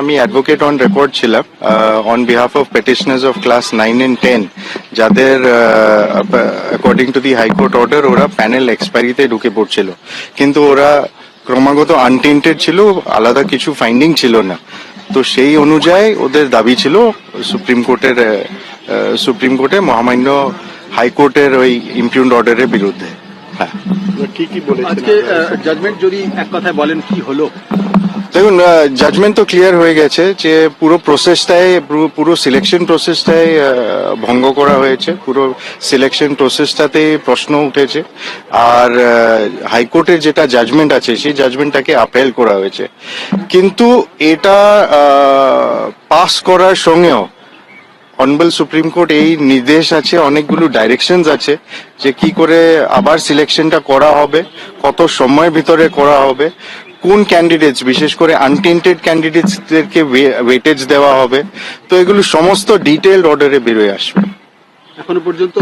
আমি advocate on record ছিলাম on behalf of petitioners of class nine and ten যাদের according to the high court order ওরা panel এক্সপায়ারিতে ঢুকে পড়ছিল। কিন্তু ওরা ক্রমাগত আনটেন্টেড ছিল আলাদা কিছু ফাইন্ডিং ছিল না। তো সেই অনুযায়ী ওদের দাবি ছিল সুপ্রিম কোর্টের সুপ্রিম কোর্টে মহামান্য হাইকোর্টের ওই ইমপিউন্ড অর্ডারের বিরুদ্ধে। হ্যাঁ। কি কি বলেছেন? আজকে জাজমেন্ট যদি এক কথায় বলেন কি হলো? দেখুন জাজমেন্ট তো ক্লিয়ার হয়ে গেছে যে পুরো প্রসেসটাই পুরো- সিলেকশন প্রসেসটাই ভঙ্গ করা হয়েছে। পুরো সিলেকশন প্রসেসটাতে প্রশ্ন উঠেছে। আর হাইকোর্টের যেটা জাজমেন্ট আছে, সেই জাজমেন্টটাকে আপেল করা হয়েছে। কিন্তু এটা পাস করার সঙ্গেও অনবল সুপ্রিম কোর্ট এই নির্দেশ আছে, অনেকগুলো ডাইরেকশনস আছে যে কি করে আবার সিলেকশনটা করা হবে, কত সময়ের ভিতরে করা হবে। কোন ক্যান্ডিডেটস বিশেষ করে আনটেন্টেড ক্যান্ডিডেটসদেরকে ওয়েটেজ দেওয়া হবে তো এগুলো সমস্ত ডিটেইলড অর্ডারে বেরোয় আসবে। এখনও পর্যন্ত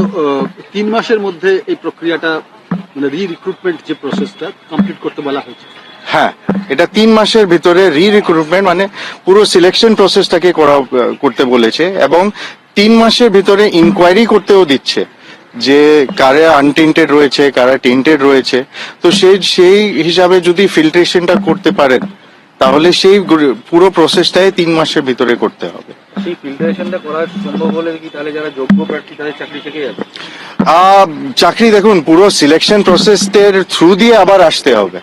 তিন মাসের মধ্যে এই প্রক্রিয়াটা মানে রি রিক্রুটমেন্ট যে প্রসেসটা কমপ্লিট করতে বলা হয়েছে। হ্যাঁ এটা তিন মাসের ভিতরে রি রিক্রুটমেন্ট মানে পুরো সিলেকশন প্রসেসটাকে করা করতে বলেছে এবং তিন মাসের ভিতরে ইনকোয়ারি করতেও দিচ্ছে। যে কারা আনটেন্টেড রয়েছে কারা টিন্টেড রয়েছে তো সেই সেই হিসাবে যদি ফিল্ট্রেশনটা করতে পারেন তাহলে সেই পুরো প্রসেসটাই তিন মাসের ভিতরে করতে হবে। সেই ফিল্টারেশনটা করা সম্ভব হলে কি তাহলে যারা যোগ্য প্রার্থী তাদের চাকরি থেকে যাবে? আহ, চাকরি দেখুন পুরো সিলেকশন প্রসেসের থ্রু দিয়ে আবার আসতে হবে।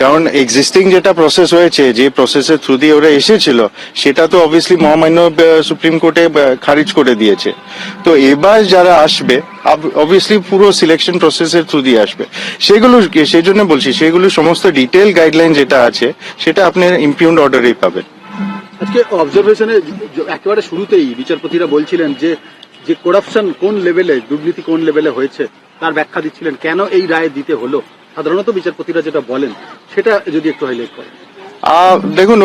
কারণ এক্সিস্টিং যেটা প্রসেস হয়েছে, যে প্রসেসের থ্রু দিয়ে ওরা এসেছিল, সেটা তো অবভিয়াসলি মহামান্য সুপ্রিম কোর্টে খারিজ করে দিয়েছে। তো এবার যারা আসবে অবভিয়াসলি পুরো সিলেকশন প্রসেসের থ্রু দিয়ে আসবে। সেগুলো সেই জন্য বলছি, সেগুলো সমস্ত ডিটেল গাইডলাইন যেটা আছে, সেটা আপনি ইমপিউন্ড অর্ডারেই পাবেন। আজকে অবজারভেশনে একেবারে শুরুতেই বিচারপতিরা বলছিলেন যে যে করাপশন কোন লেভেলে দুর্নীতি কোন লেভেলে হয়েছে, তার ব্যাখ্যা দিচ্ছিলেন, কেন এই রায় দিতে হলো? সাধারণত বিচারপতিরা যেটা বলেন, সেটা যদি একটু হাইলাইট করেন। দেখুন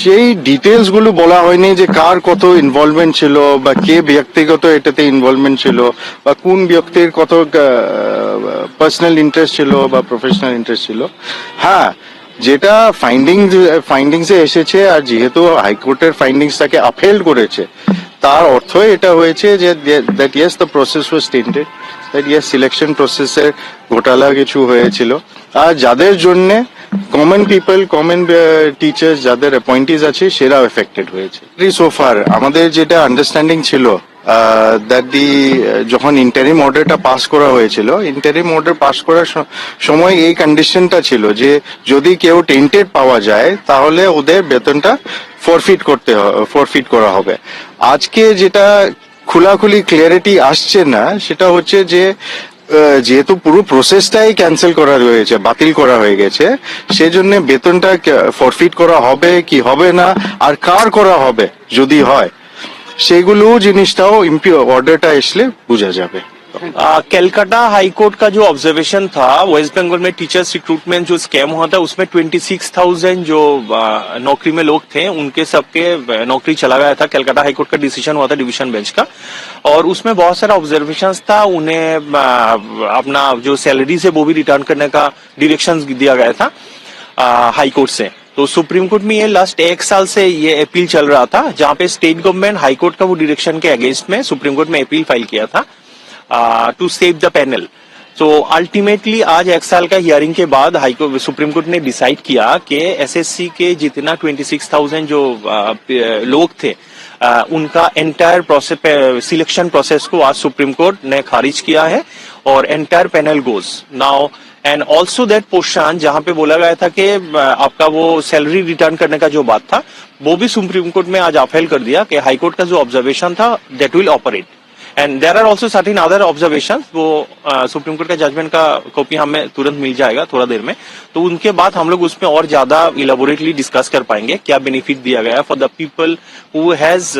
সেই ডিটেলসগুলো বলা হয়নি যে কার কত ইনভলভমেন্ট ছিল বা কে ব্যক্তিগত এটাতে ইনভলভমেন্ট ছিল বা কোন ব্যক্তির কত পার্সোনাল ইন্টারেস্ট ছিল বা প্রফেশনাল ইন্টারেস্ট ছিল। হ্যাঁ যেটা ফাইন্ডিং ফাইন্ডিংসে এসেছে আর যেহেতু হাইকোর্টের ফাইন্ডিংস তাকে আপহেল্ড করেছে, তার অর্থ এটা হয়েছে যে that yes the process was tainted yes selection প্রসেসের ঘোটালা কিছু হয়েছিল। আর যাদের জন্যে কমন পিপল কমন টিচার্স যাদের অ্যাপয়েন্টিস আছে সেরা এফেক্টেড হয়েছে। সোফার আমাদের যেটা আন্ডারস্ট্যান্ডিং ছিল দ্যাট দি যখন ইন্টারিম অর্ডারটা পাস করা হয়েছিল ইন্টারিম অর্ডার পাস করার সময় এই কন্ডিশনটা ছিল যে, যদি কেউ টেন্টেড পাওয়া যায়, তাহলে ওদের বেতনটা ফরফিট করতে ফরফিট করা হবে। আজকে যেটা খোলাখুলি ক্লিয়ারিটি আসছে না, সেটা হচ্ছে যে যেহেতু পুরো প্রসেসটাই ক্যান্সেল করা হয়েছে বাতিল করা হয়ে গেছে, সেজন্য বেতনটা ফরফিট করা হবে কি হবে না, আর কার করা হবে যদি হয়, সেগুলো জিনিসটাও অর্ডারটা আসলে বোঝা যাবে। कैलकाटा हाई कोर्ट का जो ऑब्जर्वेशन था वेस्ट बंगाल में टीचर्स रिक्रूटमेंट जो स्कैम हुआ था उसमें 26,000 जो नौकरी में लोग थे उनके सबके नौकरी चला गया था। कैलकाटा हाई कोर्ट का डिसीज़न हुआ था डिवीज़न बेंच का। और उसमें बहुत सारा ऑब्जर्वेशन था उन्हें अपना जो सैलरी है वो भी रिटर्न करने का डिरेक्शन दिया गया था हाई कोर्ट से। तो सुप्रीम कोर्ट में ये लास्ट एक साल से ये अपील चल रहा था जहाँ पे स्टेट गवर्नमेंट हाई कोर्ट का वो डिरेक्शन के अगेंस्ट में सुप्रीम कोर्ट में अपील फ़ाइल किया था। टू सेव द पैनल तो अल्टीमेटली आज एक साल का हियरिंग के बाद हाई सुप्रीम कोर्ट ने डिसाइड किया कि एसएससी के जितना 26,000 जो लोग थे आ, उनका एंटायर प्रोसेस सिलेक्शन प्रोसेस को आज सुप्रीम कोर्ट ने खारिज किया है और entire panel goes now and also that portion जहाँ पे बोला गया था कि आपका वो सैलरी रिटर्न करने का जो बात था वो भी सुप्रीम कोर्ट में आज अफेल कर दिया कि हाईकोर्ट का जो ऑब्जर्वेशन था that will operate and there are also certain other observation वो सुप्रीम कोर्ट का जजमेंट का कॉपी हमें तुरंत मिल जाएगा थोड़ा देर में। तो उनके बाद हम लोग उसमें और ज़्यादा इलेबोरेटली डिस्कस कर पाएँगे क्या बेनिफिट दिया गया for the people who has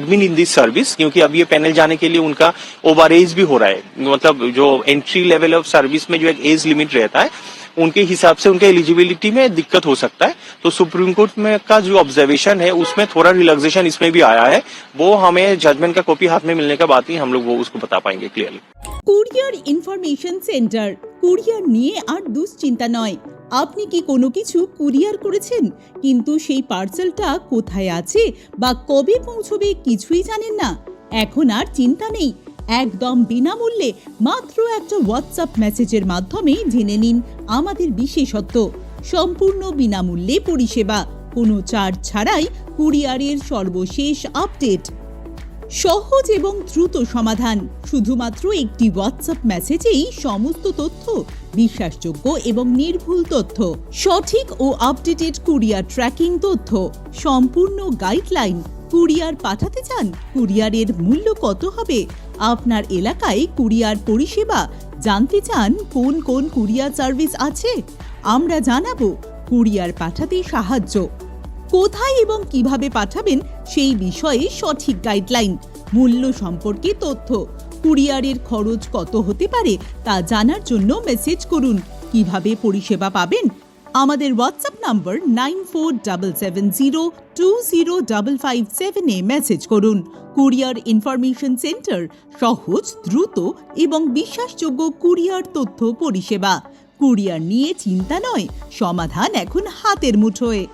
been in this service क्योंकि अब ये पैनल जाने के लिए उनका ओवर एज भी हो रहा है। मतलब जो एंट्री लेवल ऑफ़ सर्विस में जो एक एज लिमिट रहता है उनके हिसाब से उनके एलिजिबिलिटी में दिक्कत हो सकता है तो सुप्रीम कोर्ट में का जो ऑब्जर्वेशन है उसमें थोड़ा रिलैक्सेशन इसमें भी आया है वो हमें जजमेंट का कॉपी हाथ में मिलने के बाद ही हम लोग वो उसको बता पाएंगे clearly courier information centre courier নিয়ে আর দুশ্চিন্তা নয় আপনি কি কোনো কিছু কুরিয়ার করেছেন কিন্তু সেই পার্সেলটা কোথায় আছে বা কবে পৌঁছবে কিছুই জানেন না এখন আর চিন্তা নেই একদম বিনামূল্যে মাত্র একটা হোয়াটসঅ্যাপ মেসেজের মাধ্যমে জেনে নিন আমাদের বিশেষত্ব। সম্পূর্ণ বিনামূল্যে পরিষেবা। কোনো চার্জ ছাড়াই কুরিয়ারের সর্বশেষ আপডেট সহজ এবং দ্রুত সমাধান। শুধুমাত্র একটি হোয়াটসঅ্যাপ মেসেজেই সমস্ত তথ্য, বিশ্বাসযোগ্য এবং নির্ভুল তথ্য। সঠিক ও আপডেটেড কুরিয়ার ট্র্যাকিং তথ্য। সম্পূর্ণ গাইডলাইন কুরিয়ার পাঠাতে চান কুরিয়ারের মূল্য কত হবে? আপনার এলাকায় কুরিয়ার পরিষেবা? জানতে চান কোন কোন কুরিয়ার সার্ভিস আছে? আমরা জানাব কুরিয়ার পাঠাতে সাহায্য। কোথায় এবং কীভাবে পাঠাবেন সেই বিষয়ে সঠিক গাইডলাইন, মূল্য সম্পর্কে তথ্য, কুরিয়ারের খরচ কত হতে পারে তা জানার জন্য মেসেজ করুন। কীভাবে পরিষেবা পাবেন? আমাদের WhatsApp number nine four double seven zero two zero double five সেভেনে মেসেজ করুন। কুরিয়ার ইনফরমেশন সেন্টার সহজ, দ্রুত এবং বিশ্বাসযোগ্য কুরিয়ার তথ্য পরিষেবা। কুরিয়ার নিয়ে চিন্তা নয়, সমাধান এখন হাতের মুঠোয়।